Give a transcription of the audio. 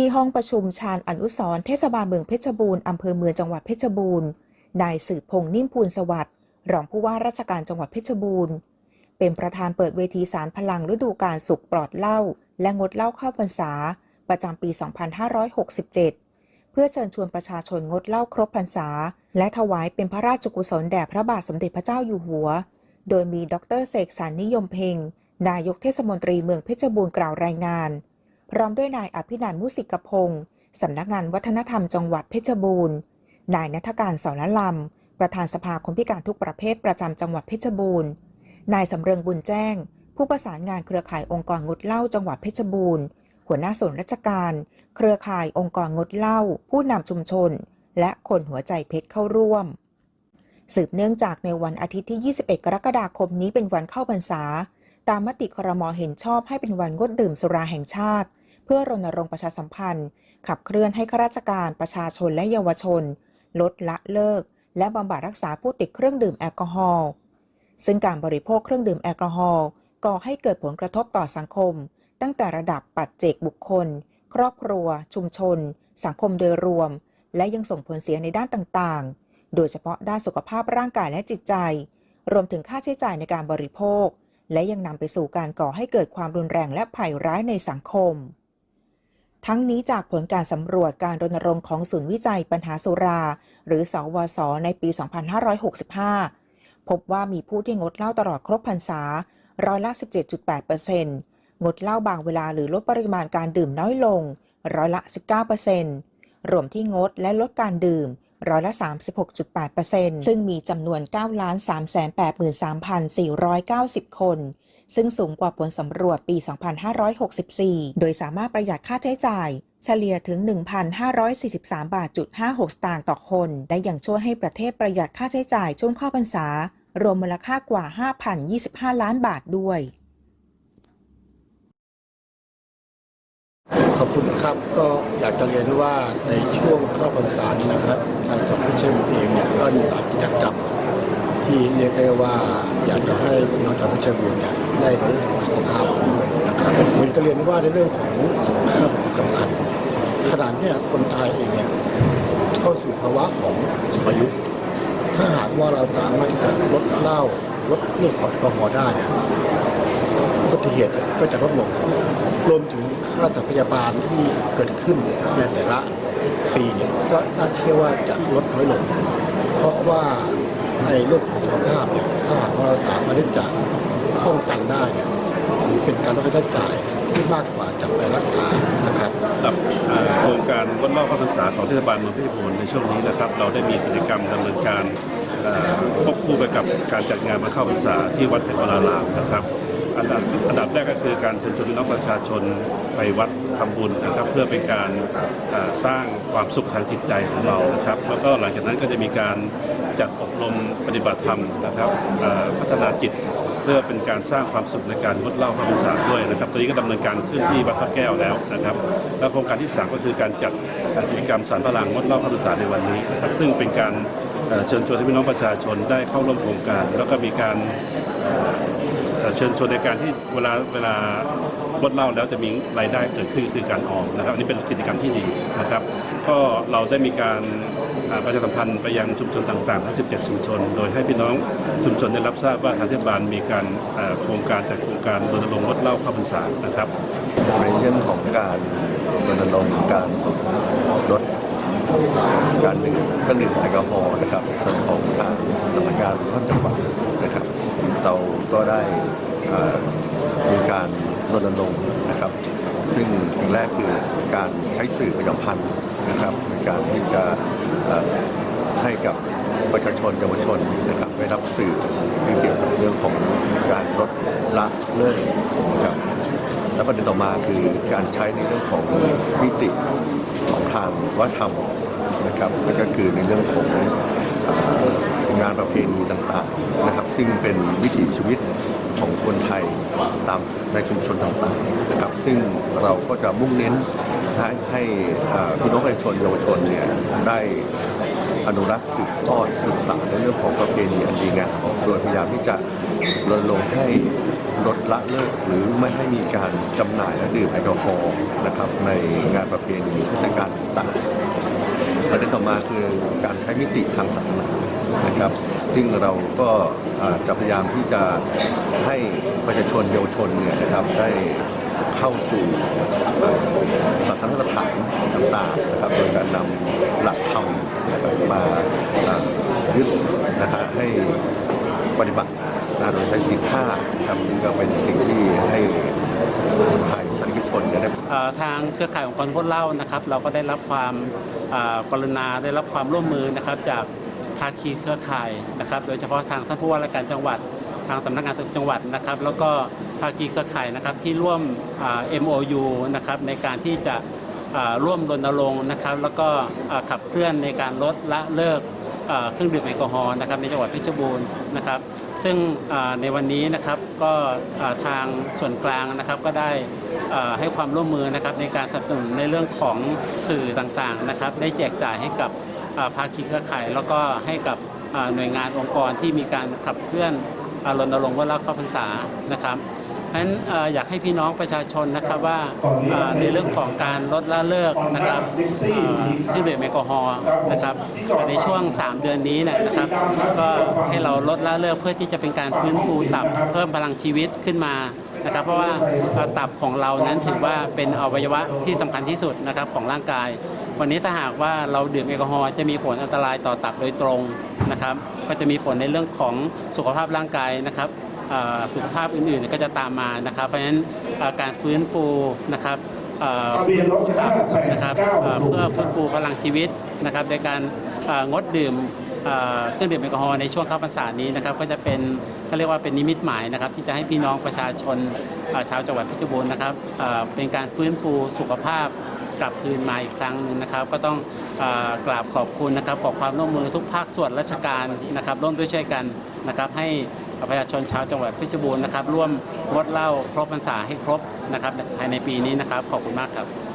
ที่ห้องประชุมชาญอนุสร์เทศบาลเมืองเพชรบูรณ์อำเภอเมืองจังหวัดเพชรบูรณ์นายสืบพงษ์นิ่มพูนสวัสดิ์รองผู้ว่าราชการจังหวัดเพชรบูรณ์ เป็นประธานเปิดเวทีสารพลังฤดูการสุขปลอดเหล้าและงดเหล้าเข้าพรรษา ประจำปี 2567 เพื่อเชิญชวนประชาชนงดเหล้าครบพรรษา และถวายเป็นพระราชกุศลแด่พระบาทสมเด็จพระเจ้าอยู่หัว โดยมีดรเสกสรรนิยมเพ็งนายกเทศมนตรีเมืองเพชรบูรณ์กล่าวรายงาน พร้อมด้วยนายอภินันท์มุสิกพงศ์สำนักงานวัฒนธรรมจังหวัดเพชรบูรณ์ นายนัฐการสอนลำประธานสภาคนพิการทุกประเภทประจำจังหวัดเพชรบูรณ์ นายสำเริงบุญแจ้ง ผู้ประสานงานเครือข่ายองค์กรงดเหล้าจังหวัดเพชรบูรณ์ หัวหน้าส่วนราชการ เครือข่ายองค์กรงดเหล้าผู้นำชุมชน และคนหัวใจเพชรเข้าร่วม สืบเนื่องจากในวันอาทิตย์ที่ 21 กรกฎาคมนี้เป็นวันเข้าพรรษา ตามมติครมเห็นชอบให้เป็นวันงดดื่มสุราแห่งชาติ เพื่อรณรงค์ประชาสัมพันธ์ ขับเคลื่อนให้ข้าราชการประชาชนและเยาวชน ลดละเลิก และบำบัดรักษาผู้ติดเครื่องดื่มแอลกอฮอล์ซึ่งการบริโภคเครื่องดื่มแอลกอฮอล์ก่อให้เกิดผลกระทบต่อสังคม ตั้งแต่ระดับปัจเจกบุคคล ครอบครัว ชุมชน สังคมโดยรวม และยังส่งผลเสียในด้านต่างๆ โดยเฉพาะด้านสุขภาพร่างกายและจิตใจ รวมถึงค่าใช้จ่ายในการบริโภค และยังนำไปสู่การก่อให้เกิดความรุนแรงและภัยร้ายในสังคม ทั้งนี้จากผลการสำรวจการรณรงค์ของศูนย์วิจัยปัญหาสุรา หรือสอวส ในปี 2565 พบว่ามีผู้ที่งดเหล้าตลอดครบพรรษาร้อยละ 17.8%งดเหล้าบางเวลาหรือลดปริมาณการดื่มน้อยลงร้อยละ 19%รวมที่งดและลดการดื่มร้อยละ 36.8%ซึ่งมีจำนวน 9,383,490 คน ซึ่งสูงกว่าผลสำรวจปี 2564 โดยสามารถประหยัดค่าใช้จ่ายเฉลี่ยถึง 1,543 บาทจุด56 สตางค์ต่อคน และยังช่วยให้ประเทศประหยัดค่าใช้จ่ายช่วงเข้าพรรษา รวมมูลค่ากว่า 5,025 ล้านบาทด้วย ขอบคุณครับก็อยากจะเรียนว่าในช่วงเข้าพรรษานี้นะครับทางจังหวัดเชรบูรเองเนี่ยก็มีหลายกิจกรรม ที่เรียกได้ว่าอยากจะให้พี่น้องชาวเพชรบูรณ์เนี่ยได้ในเรื่องของสุขภาพด้วยนะครับผมจะเรียนว่าในเรื่องของสุขภาพที่สำคัญขนาดเนี้คนไทยเองเนี่ยเข้าสู่ภาวะของสูงอายุถ้าหากว่าเราสามารถที่จะลดเหล้าลดเรื่องของแอลกอฮอล์ได้เนี่ยอุบัติเหตุก็จะลดลงรวมถึงค่ารักษาพยาบาลที่เกิดขึ้นในแต่ละปีเนี่ยก็น่าเชื่อว่าจะลดน้อยลง เพราะว่า ในเรื่องของสุขภาพเนี่ยถ้าหากว่าเราสามารถที่จะป้องกันได้เนี่ยหรือเป็นการลดค่าใช้จ่ายที่มากกว่าจะไปรักษานะครับกับโครงการวันรอบพระพรรษาของเทศบาลเมืองเพชรบูรณ์ในช่วงนี้นะครับ เราได้มีกิจกรรมดำเนินการควบคู่ไปกับการจัดงานวันเข้าพรรษาที่วัดเทวรารามนะครับอันดับอันดับแรกก็คือการเชิญชวนพี่น้องประชาชนไปวัดทำบุญนะครับ เพื่อเป็นการสร้างความสุขทางจิตใจของเรานะครับ แล้วก็หลังจากนั้นก็จะมีการ จัดอบรมปฏิบัติธรรมนะครับพัฒนาจิตเพื่อเป็นการสร้างความสุขในการงดเหล้าพระพรรษาด้วยนะครับตอนนี้ก็ดำเนินการขึ้นที่วัดพระแก้วแล้วนะครับ แล้วโครงการที่ 3 ก็คือการจัดกิจกรรมสารพลังงดเหล้าพระพรรษาในวันนี้นะครับซึ่งเป็นการเชิญชวนให้พี่น้องประชาชนได้เข้าร่วมโครงการ แล้วก็มีการเชิญชวนในการที่เวลาเวลางดเล้าแล้วจะมีรายได้เกิดขึ้นคือการออมนะครับอันนี้เป็นกิจกรรมที่ดีนะครับ ก็เราได้มีการ ประชาสัมพันธ์ไปยังชุมชนต่างๆ ทั้ง 17 ชุมชน โดยให้พี่น้องชุมชนได้รับทราบว่าทางเทศบาลมีการโครงการจัดโครงการรณรงค์งดเหล้าเข้าพรรษานะครับในเรื่องของการรณรงค์การลดการดื่มเครื่องดื่มแอลกอฮอล์นะครับในส่วนของทางสำนักงานท่านจังหวัดนะครับ เราก็ได้มีการรณรงค์นะครับ ซึ่งสิ่งแรกคือการใช้สื่อประชาสัมพันธ์นะครับในการที่จะ ให้กับประชาชนเยาวชนนะครับได้รับสื่อที่เกี่ยวกับเรื่องของการลดละเลิกนะครับและประเด็นต่อมาคือการใช้ในเรื่องของมิติของทางวัฒนธรรมนะครับก็คือในเรื่องของงานประเพณีต่างๆนะครับ ซึ่งเป็นวิถีชีวิตของคนไทยตามในชุมชนต่างๆนะครับ ซึ่งเราก็จะมุ่งเน้น ให้ให้พี่น้องประชาชนเยาวชนเนี่ยได้อนุรักษ์สืบทอดสืบสานในเรื่องของประเพณีอันดีงามโดยพยายามที่จะรณรงค์ให้ลดละเลิกหรือไม่ให้มีการจำหน่ายและดื่มแอลกอฮอล์นะครับในงานประเพณีเทศกาลต่างประเด็นต่อมาคือการใช้มิติทางศาสนานะครับ ซึ่งเราก็จะพยายามที่จะให้ประชาชนเยาวชนเนี่ยนะครับได้ เข้าสู่อ่าศาสนสถานต่างๆนะครับโดยการนำหลักธรรมมาอ่ายึดนะฮะให้ปฏิบัติโดยใช้ศีลห้านะครับนี่ก็เป็นสิ่งที่ให้ไทยสาธารณชนนี่ยได้เอ่อทางเครือข่ายองค์กรพดเหล่านะครับ เราก็ได้รับความอ่ากรุณาได้รับความร่วมมือนะครับจากภาคีเครือข่ายนะครับ โดยเฉพาะทางท่านผู้ว่าราชการจังหวัด ทางสำนักงานสจังหวัดนะครับ แล้วก็ภาคีเครือข่ายนะครับที่ร่วม MOU นะครับในการที่จะร่วมรณรงค์นะครับ แล้วก็ขับเคลื่อนในการลดละเลิกเครื่องดื่มแอลกอฮอล์นะครับในจังหวัดเพชรบูรณ์นะครับ ซึ่งในวันนี้นะครับก็ทางส่วนกลางนะครับก็ได้ให้ความร่วมมือนะครับในการสนับสนุนในเรื่องของสื่อต่างๆนะครับ ได้แจกจ่ายให้กับภาคีเครือข่าย แล้วก็ให้กับหน่วยงานองค์กรที่มีการขับเคลื่อน รณรงค์ว่าเราเข้าพรรษานะครับเพราะฉะนั้นอยากให้พี่น้องประชาชนนะครับว่าในเรื่องของการลดละเลิกนะครับอ่าเครื่อดื่มแอลกอฮอล์นะครับในช่วง 3 เดือนนี้นะครับ ก็ให้เราลดละเลิกเพื่อที่จะเป็นการฟื้นฟูตับเพิ่มพลังชีวิตขึ้นมานะครับเพราะว่าตับของเรานั้นถือว่าเป็นอวัยวะที่สำคัญที่สุดนะครับของร่างกาย วันนี้ถ้าหากว่าเราดื่มแอลกอฮอล์จะมีผลอันตรายต่อตับโดยตรง นะครับ ก็จะมีผลในเรื่องของสุขภาพร่างกายนะครับสุขภาพอื่นๆก็จะตามมานะครับ เพราะฉะนั้นการฟื้นฟูนะครับเอ่อฟื้นฟูตับนะครับเพื่อฟื้นฟูพลังชีวิตนะครับในการงดดื่มเครื่องดื่มแอลกอฮอล์ในช่วงเข้าพรรษานี้นะครับก็จะเป็นเขาเรียกว่าเป็นนิมิตหมายนะครับ ที่จะให้พี่น้องประชาชนชาวจังหวัดเพชรบูรณ์นะครับเป็นการฟื้นฟูสุขภาพกลับคืนมาอีกครั้งหนึงนะครับ ก็ต้อง กราบขอบคุณนะครับขอความร่วมมือทุกภาคส่วนราชการนะครับร่วมด้วยช่วยกันนะครับให้ประชาชนชาวจังหวัดเพชรบูรณ์นะครับร่วมงดเหล้าครบพรรษาให้ครบนะครับภายในปีนี้นะครับขอบคุณมากครับ